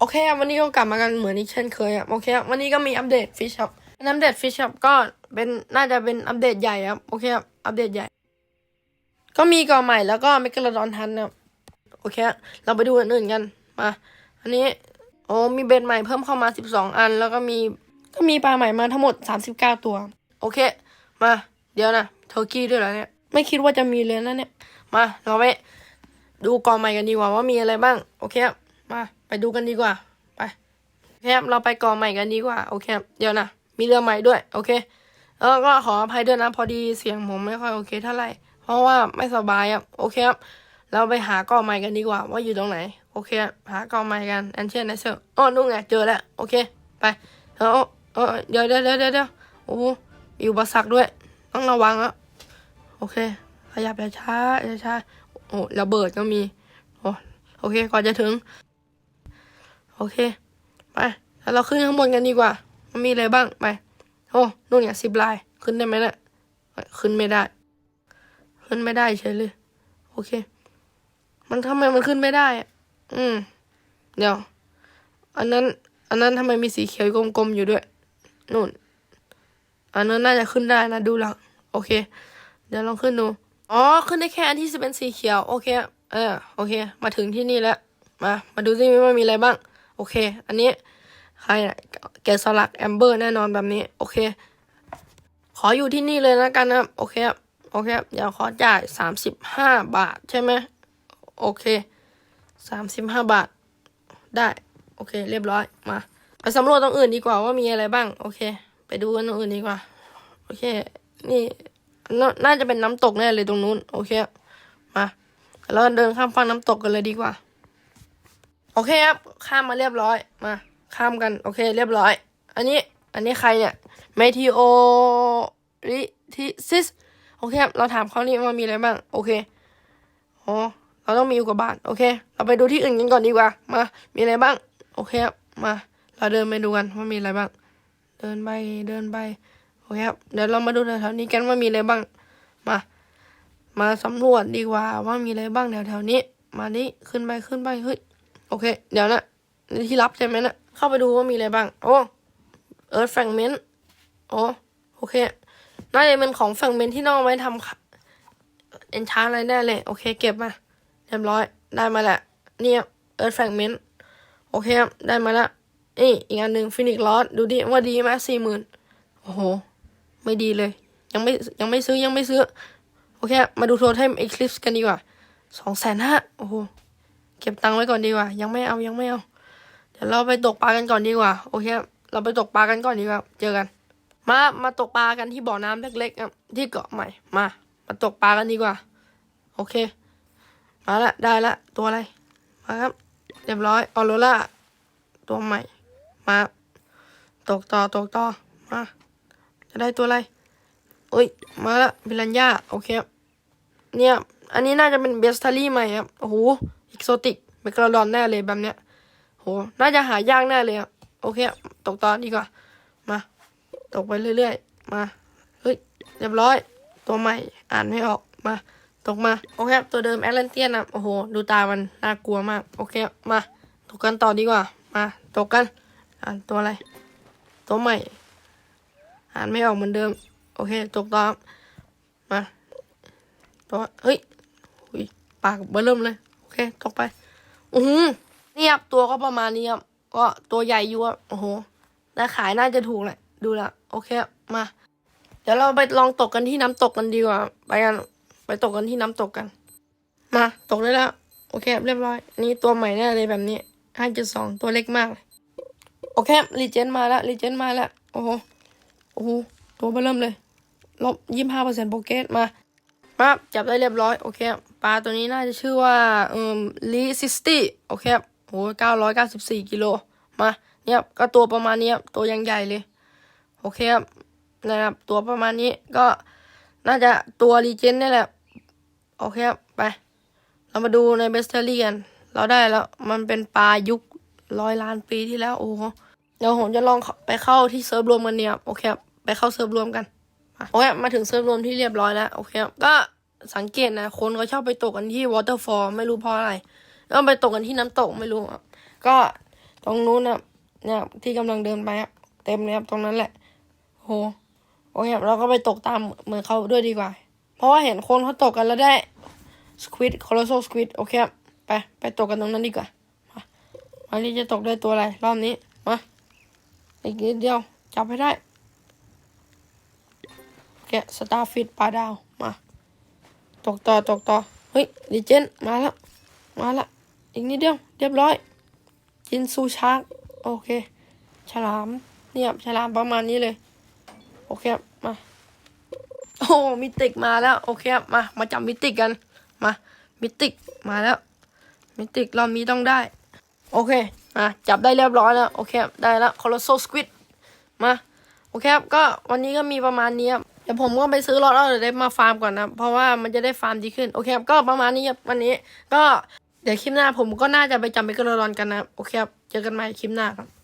โอเคครับวันนี้ก็กลับมากันเหมือนที่เช่นเคยครับโอเคครับวันนี้ก็มีอัปเดตฟิชครับอัปเดตฟิชครับก็เป็นน่าจะเป็นอัปเดตใหญ่ครับโอเคครับอัปเดตใหญ่ ก็มีก่อใหม่แล้วก็เมกะลดอนทันครับโอเคครับเราไปดูอันอื่นกันมาอันนี้โอ้มีเบนใหม่เพิ่มเข้ามาสิบสองอัน แล้วก็มีก็มีปลาใหม่มาทั้งหมดสามสิบเก้าตัว โอเค มาเดี๋ยวนะเทอร์กี้ด้วยเหรอเนี่ยไม่คิดว่าจะมีเลยนะเนี่ยมาเราไปดูกองใหม่กันดีกว่าว่ามีอะไรบ้าง โอเคครับมา ไปดูกันดีกว่า ไปโอเคครับเราไปกองใหม่กันดีกว่า โอเคครับเดี๋ยวนะ มีเรือใหม่ด้วย โอเคแล้วก็ขออภัยด้วยนะ พอดีเสียงผมไม่ค่อยโอเคเท่าไหร่ เพราะว่าไม่สบายครับโอเคครับ เราไปหากองใหม่กันดีกว่า ว่าอยู่ตรงไหน โอเคครับหากองใหม่กันแอนเชียนไนเซอร์อ๋อนู่นไง เจอแล้ว โอเค ไป เออเออเดี๋ยวเดี๋ยวเดี๋ยวเดี๋ยวโอ้โหมีอุปสรรคด้วย ต้องระวังอะ โอเค ขยับช้าช้าโอ้ระเบิดก็มี โอ้โอเค ก่อนจะถึง โอเค ไปแล้วเราขึ้นข้างบนกันดีกว่า มันมีอะไรบ้าง ไป โอ้นู่นเนี่ยสิบลาย ขึ้นได้ไหมเนะี่ยขึ้นไม่ได้ ขึ้นไม่ได้เฉยเลย โอเค มันทำไมมันขึ้นไม่ได้อะอืม เดี๋ยว อันนั้น อันนั้นทำไมมีสีเขียวกลมๆอยู่ด้วย นู่น อันนั้นน่าจะขึ้นได้นะ ดูหลัง โอเค เดี๋ยวลองขึ้นดู อ๋อ ขึ้นได้แค่อันที่จะเป็นสีเขียว โอเค เออ โอเค มาถึงที่นี่แล้ว มา มาดูซิว่ามีอะไรบ้าง โอเค อันนี้ใครอะแกสลักแอมเบอร์แน่นอนแบบนี้ โอเค ขออยู่ที่นี่เลยนะกันนะครับ โอเคครับ โอเคครับ เดี๋ยวขอจ่ายสามสิบห้าบาทใช่ไหม โอเคสามสิบห้าบาท ได้ โอเค เรียบร้อย มา ไปสำรวจตรงอื่นดีกว่าว่ามีอะไรบ้าง โอเค ไปดูกันตรงอื่นดีกว่า โอเค นี่น่าจะเป็นน้ำตกแน่เลยตรงนู้น โอเคครับมา แล้วเดินข้ามฝั่งน้ำตกกันเลยดีกว่า โอเคครับ ข้ามมาเรียบร้อย มา ข้ามกัน โอเค เรียบร้อย อันนี้ อันนี้ใครเนี่ยเมทิโอริทิซิส โอเคครับ เราถามเขานี่ว่ามีอะไรบ้าง โอเค อ๋อ เราต้องมีอุกกาบาต โอเค เราไปดูที่อื่นกันก่อนดีกว่า มา มีอะไรบ้าง โอเคครับ มา เราเดินไปดูกันว่ามีอะไรบ้าง เดินไป เดินไป โอเคครับ เดี๋ยวเรามาดูแถวๆนี้กันว่ามีอะไรบ้าง มา มาสำรวจดีกว่าว่ามีอะไรบ้างแถวๆนี้ มานี่ขึ้นไป ขึ้นไป เฮ้ย โอเค เดี๋ยวนะนี่ที่รับใช่ไหมนะเข้าไปดูว่ามีอะไรบ้าง โอ้เอิร์ธแฟงเมนต์โอ้โอเค น่าจะเป็นของแฟงเมนต์ที่น้องไว้ทำเอ็นชาร์อะไรแน่เลย โอเค เก็บมาเรียบร้อย ได้มาแล้วเนี่ยเอิร์ธแฟงเมนต์โอเคครับได้มาแล้วนี่อีกอันหนึ่งฟินิกลอสดูดิว่าดีไหมสี่หมื่นโอ้โห ไม่ดีเลย ยังไม่ยังไม่ซื้อยังไม่ซื้อ โอเค มาดูโทเทมเอ็กลิปส์กันดีกว่าสองแสนห้าโอ้โห เก็บตังค์ไว้ก่อนดีกว่า ยังไม่เอายังไม่เอา เดี๋ยวเราไปตกปลากันก่อนดีกว่า โอเค เราไปตกปลากันก่อนดีกว่า เจอกัน มา มาตกปลากันที่บ่อน้ำเล็กๆที่เกาะใหม่ มา มาตกปลากันดีกว่า โอเค มาละ ได้ละ ตัวอะไร มาครับ เรียบร้อย ออโรล่า ตัวใหม่ มา ตกต่อ ตกต่อ มา จะได้ตัวอะไรอุ้ย มาละบิลันยาโอเค เนี่ย อันนี้น่าจะเป็นเบสทารี่ใหม่ครับ โอ้โหอีกโซติกเมกาดอนแน่เลยแบบเนี้ยโห น่าจะหายากแน่เลยครับโอเค ตกต่อดีกว่า มา ตกไปเรื่อยๆ มา เฮ้ย เรียบร้อย ตัวใหม่ อ่านไม่ออก มา ตกมา โอเค ตัวเดิมแอตแลนเทียนนะโอ้โห ดูตามันน่ากลัวมาก โอเค มา ตกกันต่อดีกว่า มา ตกกัน อ่านตัวอะไร ตัวใหม่ อ่านไม่ออกเหมือนเดิม โอเค ตกต่อมา ตัว เฮ้ยากเบอร์เริ่มเลย โอเคตกไปอือหือนี่ครับตัวก็ประมาณนี้ครับก็ตัวใหญ่อยู่ครับโอ้โหแต่ขายน่าจะถูกแหละดูละโอเคมา เดี๋ยวเราไปลองตกกันที่น้ำตกกันดีกว่า ไปกัน ไปตกกันที่น้ำตกกัน มาตกได้แล้ว โอเคเรียบร้อย นี่ตัวใหม่แน่เลยแบบนี้ห้าจุดสองตัวเล็กมาก โอเครีเจนมาแล้วรีเจนมาแล้วโอ้โหโอ้โหตัวเบอร์เริ่มเลยลบยี่สิบห้าเปอร์เซ็นต์โปรเกสมามาจับได้เรียบร้อย โอเค ปลาตัวนี้น่าจะชื่อว่าเอ่อลีซิสตี้โอเคครับโอ้เก้าร้อยเก้าสิบสี่กิโลมาเนี่ยครับก็ตัวประมาณนี้ตัวยังใหญ่เลย โอเคครับนะครับตัวประมาณนี้ก็น่าจะตัวรีเจนนี่แหละ โอเคครับไป เรามาดูในเบสเทอรี่กัน เราได้แล้ว มันเป็นปลายุคร้อยล้านปีที่แล้ว โอ้โหเดี๋ยวผมจะลองไปเข้าที่เซิร์ฟรวมกันเนี่ยโอเคครับไปเข้าเซิร์ฟรวมกันโอเคมาถึงเซิร์ฟรวมที่เรียบร้อยแล้ว โอเคครับก็ สังเกตนะ คนก็ชอบไปตกกันที่วอเตอร์ฟอลไม่รู้เพราะอะไรแล้วไปตกกันที่น้ำตกไม่รู้ครับ ก็ตรงนู้นนะเนี่ยที่กำลังเดินไปครับเต็มเลยครับตรงนั้นแหละ โหโอเคครับเราก็ไปตกตามเหมือนเขาด้วยดีกว่า เพราะว่าเห็นคนเขาตกกันแล้วได้สควิดคอร์โซสควิดโอเคครับไปไปตกกันตรงนั้นดีกว่ามาวันนี้จะตกได้ตัวอะไรรอบนี้มาอีกนิดเดียวจับให้ได้แกะสตาร์ฟิตปลาดาวมา ตกต่อตกต่อ เฮ้ยดิเจนมาแล้วมาละอีกนิดเดียว เรียบร้อย กินซูชาร์กโอเค ฉลามเนี่ยฉลามประมาณนี้เลย โอเคมาโอ้มิติกมาแล้ว โอเคมา มาจับมิติกกัน มา มิติกมาแล้ว มิติกรอบนี้ต้องได้ โอเคมาจับได้เรียบร้อยแล้ว โอเค ได้แล้วคอร์โซสควิดมา โอเคครับ ก็วันนี้ก็มีประมาณนี้ครับ ดี๋ยวผมก็ไปซื้อรถแล้วเดี๋ยวได้มาฟาร์มก่อนนะ เพราะว่ามันจะได้ฟาร์มดีขึ้น โอเคครับ ก็ประมาณนี้ครับวันนี้ ก็เดี๋ยวคลิปหน้าผมก็น่าจะไปจำไปกระรอนกันนะ โอเคครับ เจอกันใหม่คลิปหน้าครับ